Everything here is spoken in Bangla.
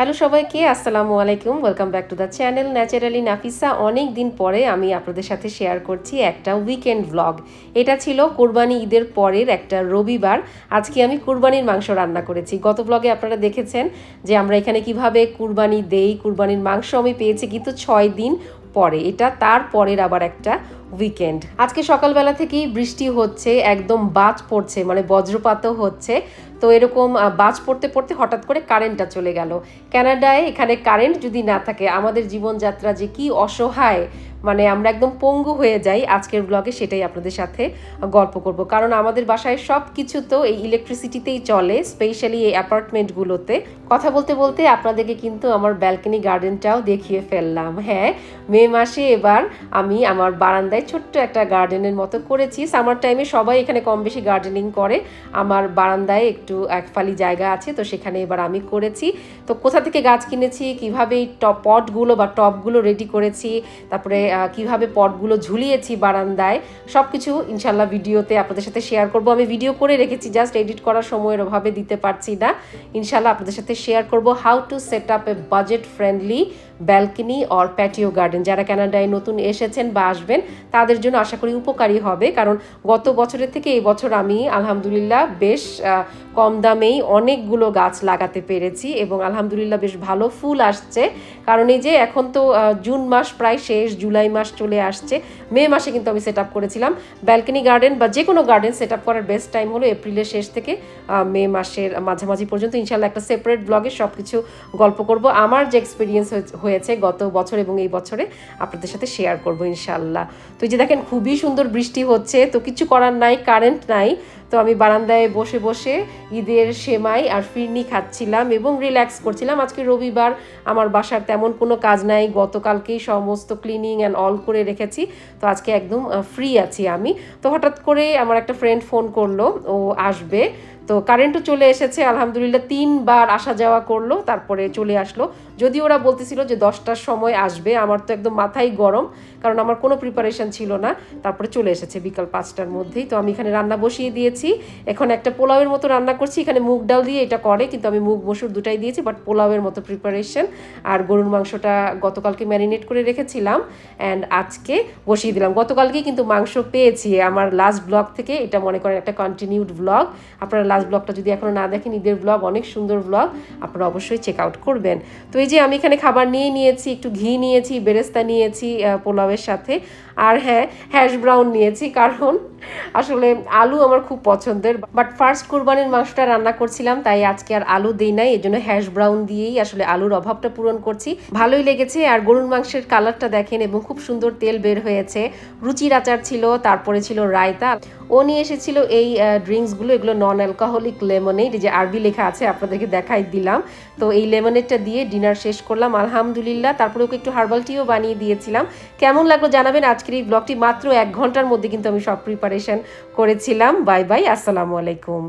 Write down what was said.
হ্যালো সবাইকে, আসসালামু আলাইকুম। Welcome back to the channel naturally Nafisa অনেক দিন পরে আমি আপনাদের সাথে শেয়ার করছি একটা উইকেন্ড ব্লগ এটা ছিল কোরবানি ঈদের পরের একটা রবিবার। আজকে আমি কুরবানির মাংস রান্না করেছি। গত ব্লগে আপনারা দেখেছেন যে আমরা এখানে কীভাবে কুরবানি দেই, কুরবানির মাংস আমি পেয়েছি কিন্তু ছয় দিন পরে। এটা তার পরের আবার একটা উইকেন্ড আজকে সকালবেলা থেকেই বৃষ্টি হচ্ছে, একদম বাজ পড়ছে মানে বজ্রপাতও হচ্ছে। তো এরকম বাজ পড়তে পড়তে হঠাৎ করে কারেন্টটা চলে গেল। ক্যানাডায় এখানে কারেন্ট যদি না থাকে, আমাদের জীবনযাত্রা যে কি অসহায় মানে আমরা একদম পঙ্গু হয়ে যাই, আজকের ব্লগে সেটাই আপনাদের সাথে গল্প করব। কারণ আমাদের বাসায় সব কিছু তো এই ইলেকট্রিসিটিতেই চলে স্পেশালি এই অ্যাপার্টমেন্টগুলোতে কথা বলতে বলতে আপনাদেরকে কিন্তু আমার ব্যালকনি গার্ডেনটাও দেখিয়ে ফেললাম। হ্যাঁ মে মাসে এবার আমি আমার বারান্দায় ছোট্ট একটা গার্ডেনের মতো করেছি। সামার টাইমে সবাই এখানে কম বেশি গার্ডেনিং করে। আমার বারান্দায় একটু এক ফালি জায়গা আছে, তো সেখানে এবার আমি করেছি। তো কোথা থেকে গাছ কিনেছি, কীভাবে এই টপ পটগুলো বা টপগুলো রেডি করেছি, তারপরে কীভাবে পটগুলো ঝুলিয়েছি বারান্দায় সব কিছু ইনশাল্লাহ ভিডিওতে আপনাদের সাথে শেয়ার করব। আমি ভিডিও করে রেখেছি জাস্ট এডিট করার সময়ের অভাবে দিতে পারছি না। ইনশাল্লাহ আপনাদের সাথে শেয়ার করব how to set up a budget friendly balcony or patio garden যারা কানাডায় নতুন এসেছেন বা আসবেন তাদের জন্য আশা করি উপকারী হবে। কারণ গত বছরের থেকে এই বছর আমি, আলহামদুলিল্লাহ, বেশ কম দামেই অনেকগুলো গাছ লাগাতে পেরেছি এবং আলহামদুলিল্লাহ বেশ ভালো ফুল আসছে। কারণ এই যে এখন তো জুন মাস প্রায় শেষ, জুলাই মাস চলে আসছে। মে মাসে কিন্তু আমি সেট আপ করেছিলাম। ব্যালকনি গার্ডেন বা যে কোনো গার্ডেন সেট আপ করার বেস্ট টাইম হলো এপ্রিলের শেষ থেকে মে মাসের মাঝামাঝি পর্যন্ত। ইনশাল্লাহ একটা সেপারেট ব্লগে সব কিছু গল্প করব। আমার যে এক্সপিরিয়েন্স হয়েছে গত বছর এবং এই বছরে আপনাদের সাথে শেয়ার করব ইনশাল্লাহ। তো যে দেখেন খুবই সুন্দর বৃষ্টি হচ্ছে তো কিছু করার নাই কারেন্ট নাই। তো আমি বারান্দায় বসে বসে ঈদের সেমাই আর ফিরনি খাচ্ছিলাম এবং রিল্যাক্স করছিলাম। আজকে রবিবার আমার বাসার তেমন কোনো কাজ নাই। গতকালকেই সমস্ত ক্লিনিং অ্যান্ড অল করে রেখেছি। তো আজকে একদম ফ্রি আছি আমি। তো হঠাৎ করে আমার একটা ফ্রেন্ড ফোন করল, ও আসবে। তো কারেন্টও চলে এসেছে, আলহামদুলিল্লাহ তিনবার আসা যাওয়া করল, তারপরে চলে আসলো। যদি ওরা বলতেছিল যে দশটার সময় আসবে, আমার তো একদম মাথাই গরম, কারণ আমার কোনো প্রিপারেশন ছিল না। তারপরে চলে এসেছে বিকাল পাঁচটার মধ্যেই। তো আমি এখানে রান্না বসিয়ে দিয়েছি। এখন একটা পোলাওয়ের মতো রান্না করছি। এখানে মুগ ডাল দিয়ে এটা করে, কিন্তু আমি মুগ, মসুর দুটাই দিয়েছি বাট পোলাওয়ের মতো প্রিপারেশন আর গরুর মাংসটা গতকালকে ম্যারিনেট করে রেখেছিলাম অ্যান্ড আজকে বসিয়ে দিলাম। গতকালকেই কিন্তু মাংস পেয়েছি। আমার লাস্ট ব্লগ থেকে, এটা মনে করেন একটা কন্টিনিউড ব্লগ আপনারা লাস্ট ব্লগটা যদি এখনও না দেখেন, ঈদের ব্লগ অনেক সুন্দর ব্লগ আপনারা অবশ্যই চেক আউট করবেন। তো এই যে আমি এখানে খাবার নিয়ে নিয়েছি, একটু ঘি নিয়েছি, বেরেস্তা নিয়েছি পোলাওয়ের সাথে। আর হ্যাঁ হ্যাশ ব্রাউন নিয়েছি, কারণ আসলে আলু আমার খুব পছন্দের বাট ফার্স্ট কুরবানির মাংসটা রান্না করছিলাম, তাই আজকে আর আলু দিই নাই এই জন্য হ্যাশ ব্রাউন দিয়েই আসলে আলুর অভাবটা পূরণ করছি। ভালোই লেগেছে, আর গরুর মাংসের কালারটা দেখেন, এবং খুব সুন্দর তেল বের হয়েছে। রুচির আচার ছিল, তারপরে ছিল রায়তা। ও নিয়ে এসেছিল এই ড্রিঙ্কসগুলো এগুলো নন অ্যালকোহলিক লেমনেড যে আরবি লেখা আছে, আপনাদেরকে দেখাই দিলাম। তো এই লেমনেডটা দিয়ে ডিনার শেষ করলাম, আলহামদুলিল্লাহ। তারপরে ওকে একটু হার্বাল টিও বানিয়ে দিয়েছিলাম। কেমন লাগল জানাবেন? আজকের এই ব্লগটি মাত্র এক ঘণ্টার মধ্যে কিন্তু আমি সব প্রিপারেশন করেছিলাম। বাই বাই আসসালামু আলাইকুম।